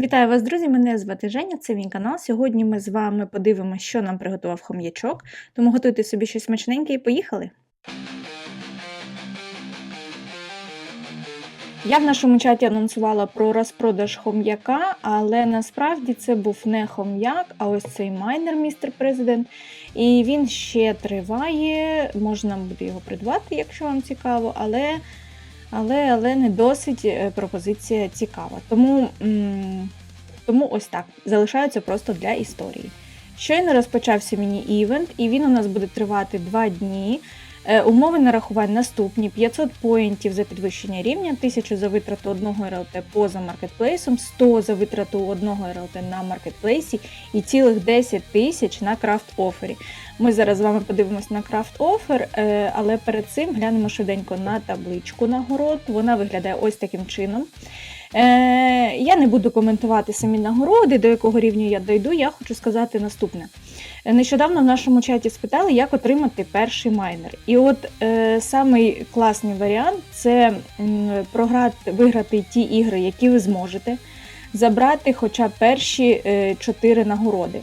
Вітаю вас, друзі! Мене звати Женя, це мій канал. Сьогодні ми з вами подивимося, що нам приготував хом'ячок. Тому готуйте собі щось смачненьке і поїхали! Я в нашому чаті анонсувала про розпродаж хом'яка, але насправді це був не хом'як, а ось цей майнер, містер президент. І він ще триває, можна буде його придбати, якщо вам цікаво, але але, але не досить е, пропозиція цікава. Тому, тому ось так. Залишаються просто для історії. Щойно розпочався міні-івент, і він у нас буде тривати 2 дні. Е, Умови нарахувань наступні: 500 поінтів за підвищення рівня, 1000 за витрату одного РЛТ поза маркетплейсом, 100 за витрату одного РЛТ на маркетплейсі і цілих 10 тисяч на крафт офері. Ми зараз з вами подивимось на крафт офер, е, але перед цим глянемо швиденько на табличку нагород. Вона виглядає ось таким чином. Е, Я не буду коментувати самі нагороди, до якого рівня я дойду. Я хочу сказати наступне. Нещодавно в нашому чаті спитали, як отримати перший майнер. І от е, самий класний варіант це програти, виграти ті ігри, які ви зможете, забрати хоча б перші е, 4 нагороди.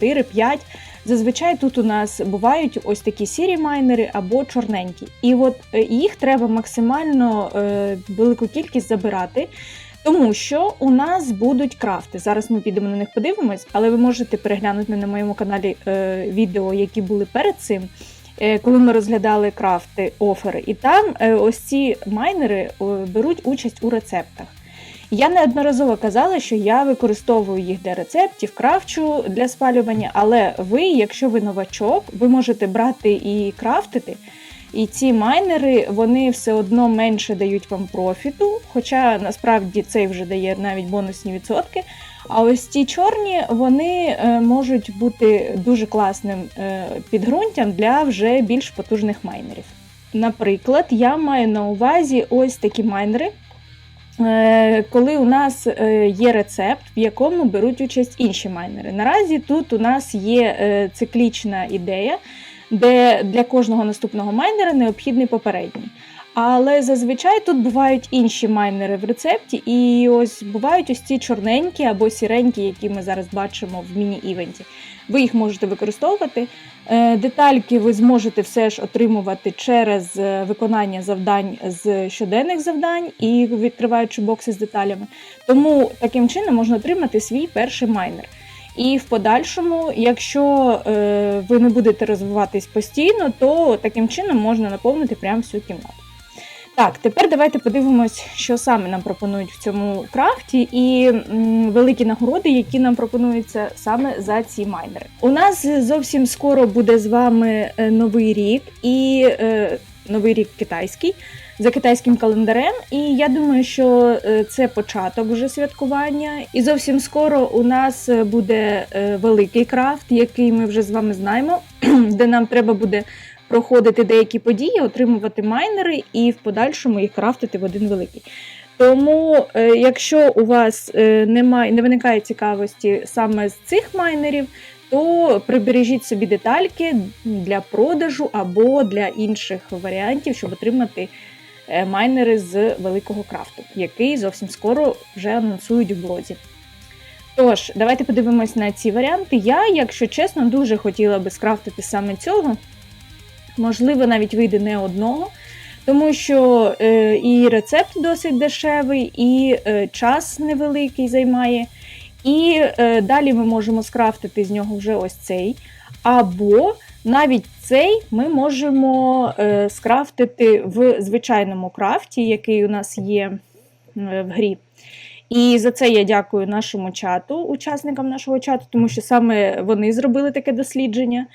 4-5. Зазвичай тут у нас бувають ось такі сірі майнери або чорненькі. І от е, їх треба максимально е, велику кількість забирати. Тому що у нас будуть крафти. Зараз ми підемо на них подивимось, але ви можете переглянути на моєму каналі е, відео, які були перед цим, е, коли ми розглядали крафти, офери. І там ось ці майнери беруть участь у рецептах. Я неодноразово казала, що я використовую їх для рецептів, крафчу для спалювання, але ви, якщо ви новачок, ви можете брати і крафтити. І ці майнери вони все одно менше дають вам профіту, хоча насправді цей вже дає навіть бонусні відсотки. А ось ці чорні вони е, можуть бути дуже класним е, підґрунтям для вже більш потужних майнерів. Наприклад, я маю на увазі ось такі майнери. Е, Коли у нас е, є рецепт, в якому беруть участь інші майнери. Наразі тут у нас є е, циклічна ідея, де для кожного наступного майнера необхідний попередній. Але зазвичай тут бувають інші майнери в рецепті, і ось бувають ось ці чорненькі або сіренькі, які ми зараз бачимо в міні-івенті. Ви їх можете використовувати. Е, Детальки ви зможете все ж отримувати через е, виконання завдань з щоденних завдань і відкриваючи бокси з деталями. Тому таким чином можна отримати свій перший майнер. І в подальшому, якщо е, ви не будете розвиватись постійно, то таким чином можна наповнити прямо всю кімнату. Так, тепер давайте подивимось, що саме нам пропонують в цьому крафті, і великі нагороди, які нам пропонуються саме за ці майнери. У нас зовсім скоро буде з вами е, новий рік і е, новий рік китайський за китайським календарем. І я думаю, що е, це початок вже святкування. І зовсім скоро у нас е, буде великий крафт, який ми вже з вами знаємо, де нам треба буде проходити деякі події, отримувати майнери і в подальшому їх крафтити в один великий. Тому, е, якщо у вас е, немає, не виникає цікавості саме з цих майнерів, то прибережіть собі детальки для продажу або для інших варіантів, щоб отримати е, майнери з великого крафту, який зовсім скоро вже анонсують в блозі. Тож, давайте подивимось на ці варіанти. Я, якщо чесно, дуже хотіла би скрафтити саме цього. Можливо, навіть вийде не одного, тому що е, і рецепт досить дешевий, і е, час невеликий займає. І е, далі ми можемо скрафтити з нього вже ось цей. Або навіть цей ми можемо е, скрафтити в звичайному крафті, який у нас є е, в грі. І за це я дякую нашому чату, учасникам нашого чату, тому що саме вони зробили таке дослідження.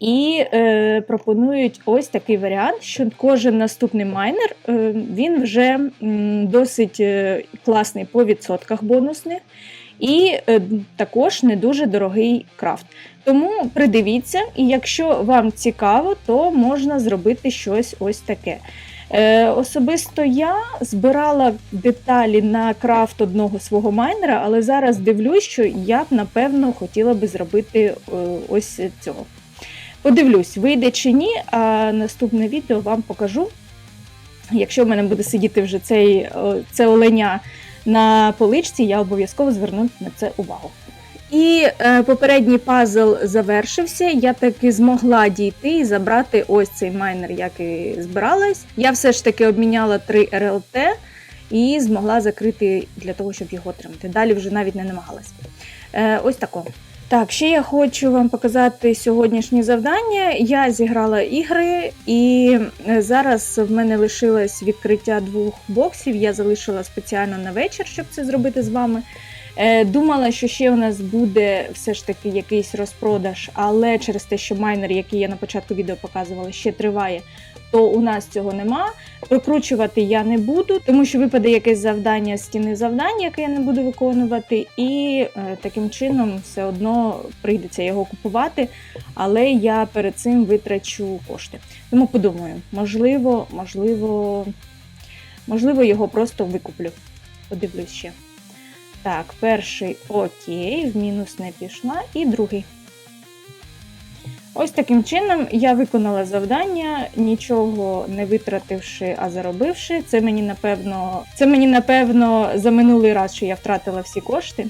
І е, пропонують ось такий варіант, що кожен наступний майнер е, він вже м, досить е, класний по відсотках бонусних, і е, також не дуже дорогий крафт. Тому придивіться, і якщо вам цікаво, то можна зробити щось ось таке. Е, Особисто я збирала деталі на крафт одного свого майнера, але зараз дивлюсь, що я б напевно хотіла би зробити е, ось цього. Подивлюсь, вийде чи ні, а наступне відео вам покажу. Якщо в мене буде сидіти вже цей, це оленя на поличці, я обов'язково зверну на це увагу. І е, попередній пазл завершився. Я таки змогла дійти і забрати ось цей майнер, як і збиралась. Я все ж таки обміняла 3 РЛТ і змогла закрити для того, щоб його отримати. Далі вже навіть не намагалась. Е, ось тако. Так, ще я хочу вам показати сьогоднішні завдання. Я зіграла ігри, і е, зараз в мене лишилось відкриття двох боксів. Я залишила спеціально на вечір, щоб це зробити з вами. Е, Думала, що ще у нас буде все ж таки якийсь розпродаж, але через те, що майнер, який я на початку відео показувала, ще триває, то у нас цього нема. Прокручувати я не буду, тому що випаде якесь завдання з стіни завдань, яке я не буду виконувати, і е, таким чином все одно прийдеться його купувати. Але я перед цим витрачу кошти. Тому подумаю, можливо, можливо, можливо, його просто викуплю. Подивлюсь ще. Так, перший окей, в мінус не пішла, і другий. Ось таким чином я виконала завдання, нічого не витративши, а заробивши. Це мені напевно, це мені напевно за минулий раз, що я втратила всі кошти.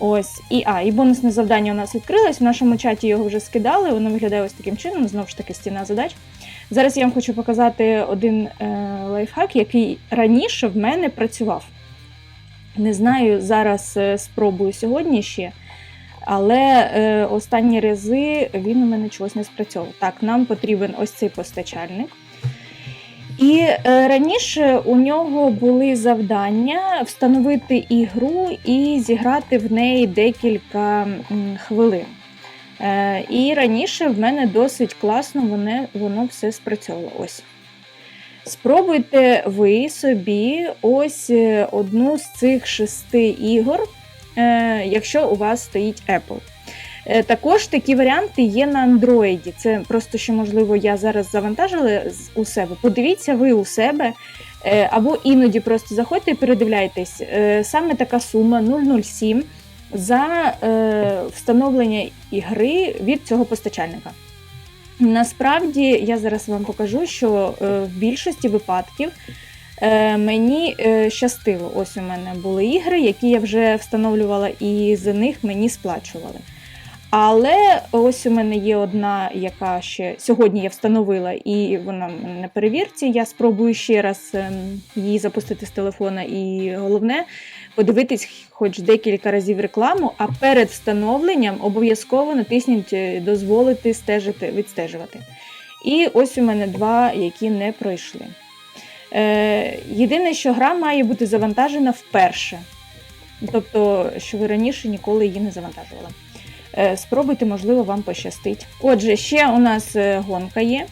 Ось і а, і бонусне завдання у нас відкрилось. В нашому чаті його вже скидали. Воно виглядає ось таким чином. Знову ж таки, стіна задач. Зараз я вам хочу показати один е, лайфхак, який раніше в мене працював. Не знаю, зараз е, спробую сьогодні ще. Але е, останні рази він у мене чогось не спрацьовував. Так, нам потрібен ось цей постачальник. І е, раніше у нього були завдання встановити ігру і зіграти в неї декілька м, хвилин. Е, і раніше в мене досить класно воно, воно все спрацьовувало. Ось. Спробуйте ви собі ось е, одну з цих шести ігор, якщо у вас стоїть Apple. Е, Також такі варіанти є на Android. Це просто що, можливо, я зараз завантажила у себе. Подивіться ви у себе, е, або іноді просто заходьте і передивляйтесь. Е, Саме така сума 007 за е, встановлення ігри від цього постачальника. Насправді, я зараз вам покажу, що е, в більшості випадків е, мені е, щастило. Ось у мене були ігри, які я вже встановлювала, і за них мені сплачували. Але ось у мене є одна, яка ще сьогодні я встановила, і вона на перевірці. Я спробую ще раз ем, її запустити з телефона, і головне подивитись хоч декілька разів рекламу, а перед встановленням обов'язково натисніть е, дозволити стежити, відстежувати. І ось у мене два, які не пройшли. Е, єдине, що гра має бути завантажена вперше. Тобто, що ви раніше ніколи її не завантажували. Е, Спробуйте, можливо, вам пощастить. Отже, ще у нас е, гонка є.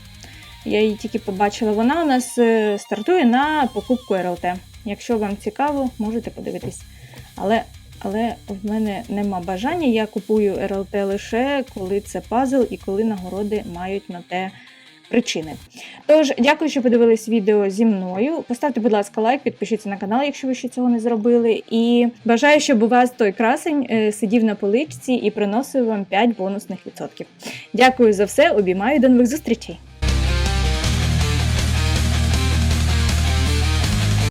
Я її тільки побачила. Вона у нас стартує на покупку РЛТ. Якщо вам цікаво, можете подивитись. Але, але в мене нема бажання. Я купую РЛТ лише коли це пазл і коли нагороди мають на те причини. Тож, дякую, що подивились відео зі мною. Поставте, будь ласка, лайк, підпишіться на канал, якщо ви ще цього не зробили. І бажаю, щоб у вас той красень е, сидів на поличці і приносив вам 5 бонусних відсотків. Дякую за все, обіймаю до нових зустрічей!